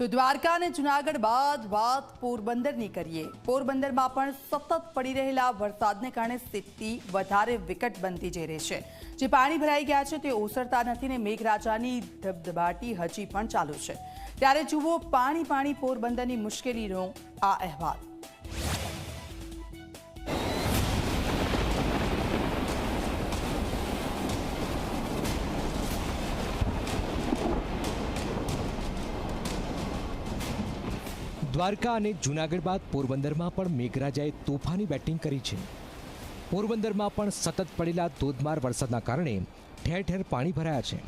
તો દ્વારકા અને જુનાગઢ બાદ વાત પોરબંદરની કરીએ. પોરબંદરમાં પણ સતત પડી રહેલા વરસાદને કારણે સ્થિતિ વધારે વિકટ બનતી જઈ રહી છે. જે પાણી ભરાઈ ગયા છે તે ઓસરતા નથી ને મેઘરાજાની ધબધબાટી હજી પણ ચાલુ છે. ત્યારે જુઓ પાણી પાણી પોરબંદરની મુશ્કેલીનો આ અહેવાલ. દ્વારકા અને જૂનાગઢ બાદ પોરબંદરમાં પણ મેઘરાજાએ તોફાની બેટિંગ કરી છે. પોરબંદરમાં પણ સતત પડેલા ધોધમાર વરસાદના કારણે ઠેર ઠેર પાણી ભરાયા છે.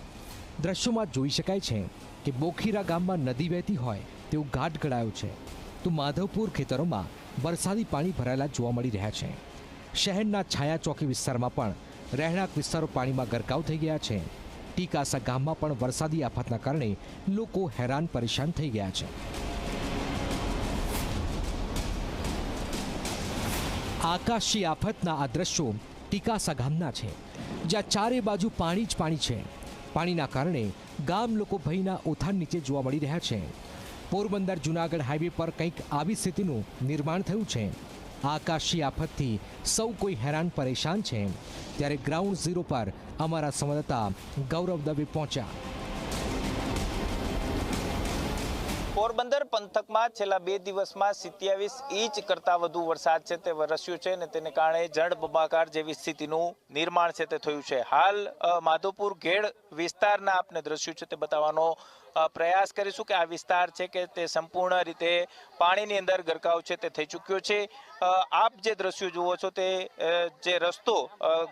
દ્રશ્યોમાં જોઈ શકાય છે કે બોખીરા ગામમાં નદી વહેતી હોય તેવું ઘાટ ગળાયો છે. તો માધવપુર ખેતરોમાં વરસાદી પાણી ભરાયેલા જોવા મળી રહ્યા છે. શહેરના છાયા ચોકી વિસ્તારમાં પણ રહેણાંક વિસ્તારો પાણીમાં ગરકાવ થઈ ગયા છે. ટીકાસા ગામમાં પણ વરસાદી આફતના કારણે લોકો હેરાન પરેશાન થઈ ગયા છે. આકાશી આફતના આ દ્રશ્યો ટીકાસા ગામના છે, જ્યાં ચારે બાજુ પાણી જ પાણી છે. પાણીના કારણે ગામ લોકો ભયના ઓથાન નીચે જોવા મળી રહ્યા છે. પોરબંદર જુનાગઢ હાઈવે પર કંઈક આવી સ્થિતિનું નિર્માણ થયું છે. આકાશી આફતથી સૌ કોઈ હેરાન પરેશાન છે. ત્યારે ગ્રાઉન્ડ ઝીરો પર અમારા સંવાદદાતા ગૌરવ દવે પહોંચ્યા. પોરબંદર પંથકમાં છેલ્લા બે દિવસમાં સિત્યાવીસ ઇંચ કરતાં વધુ વરસાદ છે, તે વરસ્યો છે અને તેને કારણે જળબંબાકાર જેવી સ્થિતિનું નિર્માણ છે, તે થયું છે. હાલ માધોપુર ઘેડ વિસ્તારના આપને દ્રશ્યો છે, તે બતાવવાનો પ્રયાસ કરીશું કે આ વિસ્તાર છે કે તે સંપૂર્ણ રીતે પાણીની અંદર ગરકાવ છે, તે થઈ ચૂક્યો છે. આપ જે દ્રશ્યો જુઓ છો, તે જે રસ્તો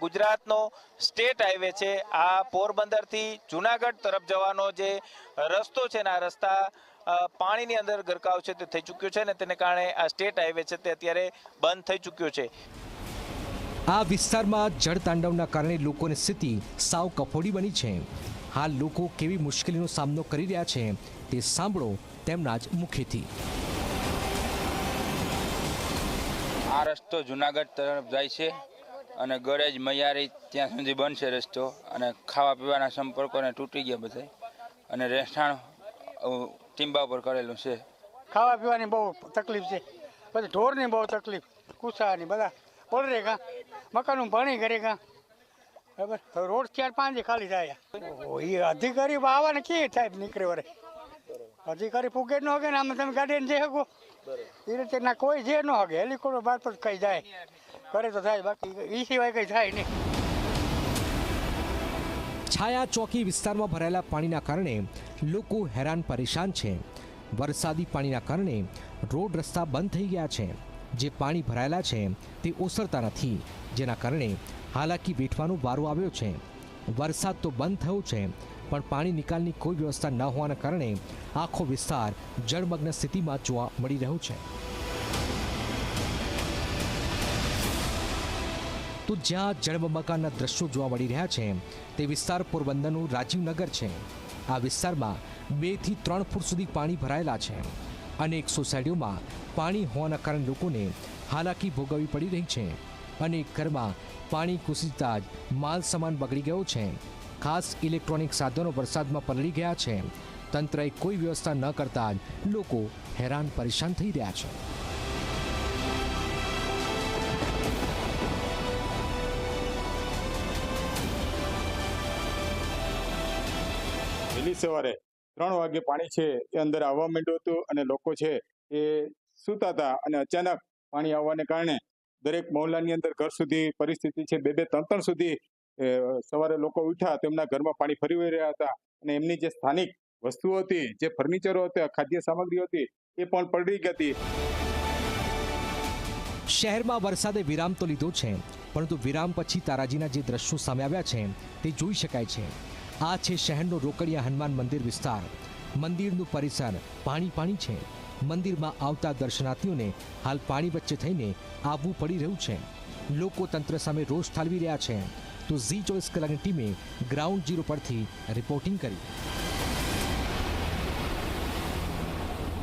ગુજરાતનો સ્ટેટ હાઈવે છે, આ પોરબંદરથી જુનાગઢ તરફ જવાનો જે રસ્તો છે ને, આ રસ્તા પાણીની અંદર ગરકાવ છે તે થઈ ચૂક્યો છે ને તેને કારણે આ સ્ટેટ હાઈવે છે તે અત્યારે બંધ થઈ ચૂક્યો છે. આ વિસ્તારમાં જળતાંડવના કારણે લોકોની સ્થિતિ સાવ કફોડી બની છે. હાલ લોકો કેવી મુશ્કેલીનો સામનો કરી રહ્યા છે તે સાંભળો તેમના જ મુખેથી. આ રસ્તો જુનાગઢ તરફ જાય છે અને ગરેજ મૈયારી ત્યાં સુધી બનશે રસ્તો અને ખાવા પીવાના સંપર્કોને તૂટી ગયા બધા અને રહેઠાણ ટીંબા ઉપર કરેલું છે. ખાવા પીવાની બહુ તકલીફ છે. પછી ઢોરની બહુ તકલીફ કુસાની બધા. પલરે કાં મકાનનું પાણી કરે કાં બરાબર? રોડ ચાર પાંચ ખાલી થાય. એ અધિકારી આવવાને કે સાહેબ નીકળે વરે? અધિકારી પૂગે ન હગે ને આમાં તમે ગાડીને જઈ શકો એ રીતે ના કોઈ જે ન હગે. હેલિકોપ્ટર બાર પર કઈ જાય. કરે તો થાય, બાકી એ સિવાય કઈ થાય નહીં. છાયા ચોકી વિસ્તારમાં ભરાયેલા પાણીના કારણે લોકો હેરાન પરેશાન છે. વરસાદી પાણીના કારણે રોડ રસ્તા બંધ થઈ ગયા છે. જે પાણી ભરાયેલા છે તે ઓસરતા નથી. જેના કારણે હાલાકી વેઠવાનો વારો આવ્યો છે. વરસાદ તો બંધ થયો છે, પણ પાણી નિકાલની કોઈ વ્યવસ્થા ન હોવાના કારણે આખો વિસ્તાર જળમગ્ન સ્થિતિમાં જોવા મળી રહ્યો છે. તો જ્યાં જળબંબાકારના દ્રશ્યો જોવા મળી રહ્યા છે, તે વિસ્તાર પોરબંદરનું રાજીવનગર છે. આ વિસ્તારમાં બેથી ત્રણ ફૂટ સુધી પાણી ભરાયેલા છે અનેક સોસાયટીઓમાં પાણી હોવાના કારણે લોકોને હાલાકી ભોગવવી પડી રહી છે અનેક ઘરમાં પાણી ઘૂસતા જ માલ સામાન બગડી ગયો છે. ખાસ ઇલેક્ટ્રોનિક સાધનો વરસાદમાં પલળી ગયા છે. તંત્રએ કોઈ વ્યવસ્થા ન કરતા જ લોકો હેરાન પરેશાન થઈ રહ્યા છે. વહેલી સવારે ત્રણ વાગે પાણી છે એ અંદર આવવા માંડ્યું હતું અને લોકો છે એ સૂતા હતા અને અચાનક પાણી આવવાને કારણે દરેક મહોલ્લાની અંદર ઘર સુધી પરિસ્થિતિ છે બે બે ત્રણ ત્રણ સુધી સવારે લોકો ઉઠ્યા, તેમના ઘરમાં પાણી ફરી વહી રહ્યા હતા અને એમની જે સ્થાનિક વસ્તુઓ હતી, જે ફર્નિચરો હતા, ખાદ્ય સામગ્રી હતી, એ પણ પડી ગઈ હતી. શહેરમાં વરસાદે વિરામ તો લીધો છે, પરંતુ વિરામ પછી તારાજીના જે દ્રશ્યો સામે આવ્યા છે, તે જોઈ શકાય છે. આ છે શહેરનો રોકડિયા હનુમાન મંદિર વિસ્તાર. મંદિરનું પરિસર પાણી પાણી છે. મંદિરમાં આવતા દર્શનાર્થીઓને હાલ પાણી વચ્ચે થઈને આવવું પડી રહ્યું છે. લોકો તંત્ર સામે રોષ ઠાલવી રહ્યા છે. તો ઝી ચોવીસ કલાકની ટીમે ગ્રાઉન્ડ ઝીરો પરથી રિપોર્ટિંગ કરી.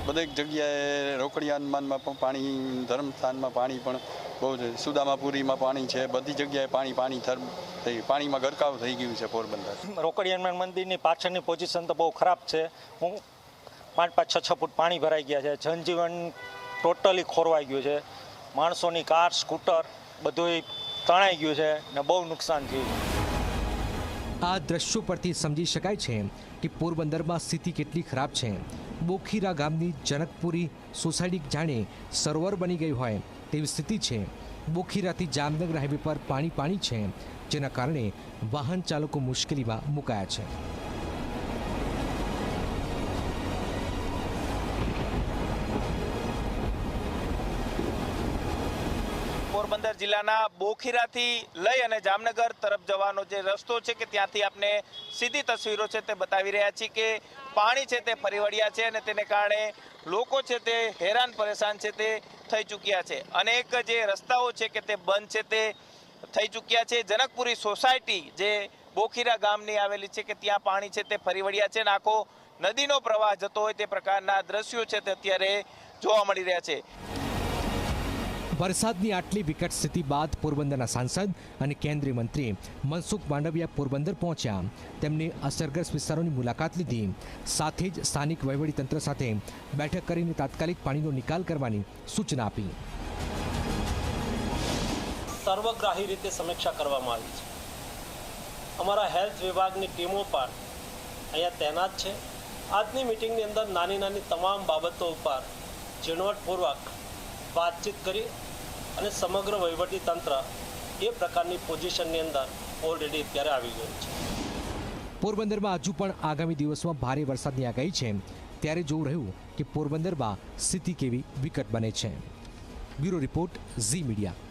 દરેક જગ્યાએ રોકડિયા હનુમાનમાં પણ પાણી, ધર્મસ્થાનમાં પાણી પણ બહુ સુદામાપુરીમાં પાણી છે. બધી જગ્યાએ પાણી પાણી થર થઈ પાણીમાં ગરકાવ થઈ ગયું છે પોરબંદર. રોકડી હનુમાન મંદિરની પાછળની પોઝિશન તો બહુ ખરાબ છે. હું પાંચ પાંચ છ છ ફૂટ પાણી ભરાઈ ગયા છે. જનજીવન ટોટલી ખોરવાઈ ગયું છે. માણસોની કાર સ્કૂટર બધુંય તણાઈ ગયું છે ને બહુ નુકસાન થયું આ દ્રશ્યો પરથી સમજી શકાય છે કે પોરબંદરમાં સ્થિતિ કેટલી ખરાબ છે. બોખીરા ગામની જનકપુરી સોસાયટી જાણે સરોવર બની ગઈ હોય તેવી સ્થિતિ છે. બોખીરાથી જામનગર હાઈવે પર પાણી પાણી છે જેના કારણે વાહન ચાલકો મુશ્કેલીમાં મુકાયા છે. જિલ્લાના બોખીરાથી લઈ અને જામનગર તરફ જવાનો જે રસ્તો છે કે ત્યાંથી આપને સીધી તસવીરો છે તે બતાવી રહ્યા છીએ કે પાણી છે તે ફરી વળ્યા છે અને તેને કારણે લોકો છે તે હેરાન પરેશાન છે તે થઈ ચૂક્યા છે. અનેક જે રસ્તાઓ છે કે તે બંધ છે તે થઈ ચૂક્યા છે. જનકપુરી સોસાયટી જે બોખીરા ગામની આવેલી છે કે ત્યાં પાણી છે તે ફરી વળ્યા છે અને આખો નદીનો પ્રવાહ જતો હોય તે પ્રકારના દ્રશ્યો છે તે અત્યારે જોવા મળી રહ્યા છે. વરસાદની આટલી વિકટ સ્થિતિ બાદ પોરબંદરના સાંસદ અને કેન્દ્રીય મંત્રી મનસુખ માંડવિયા પોરબંદર પહોંચ્યા. તેમણે અસરગ્રસ્ત વિસ્તારોની મુલાકાત લીધી. સાથે જ સ્થાનિક વહીવટીતંત્ર સાથે બેઠક કરીને તાત્કાલિક પાણીનો નિકાલ કરવાની સૂચના આપી. સર્વગ્રાહી રીતે સમીક્ષા કરવામાં આવી છે. અમારા હેલ્થ વિભાગની ટીમો પણ અહીંયા તૈનાત છે. આજની મિટિંગની અંદર નાની નાની તમામ બાબતો ઉપર ઝીણવટપૂર્વક વાતચીત કરી અને સમગ્ર વહીવટી તંત્ર એ પ્રકારની પોઝિશનની અંદર ઓલરેડી અત્યારે આવી ગયું છે. પોરબંદરમાં હજુ પણ આગામી દિવસમાં ભારે વરસાદની આગાહી છે. ત્યારે જોવું રહ્યું કે પોરબંદરમાં સ્થિતિ કેવી વિકટ બને છે. Bureau report Zee Media.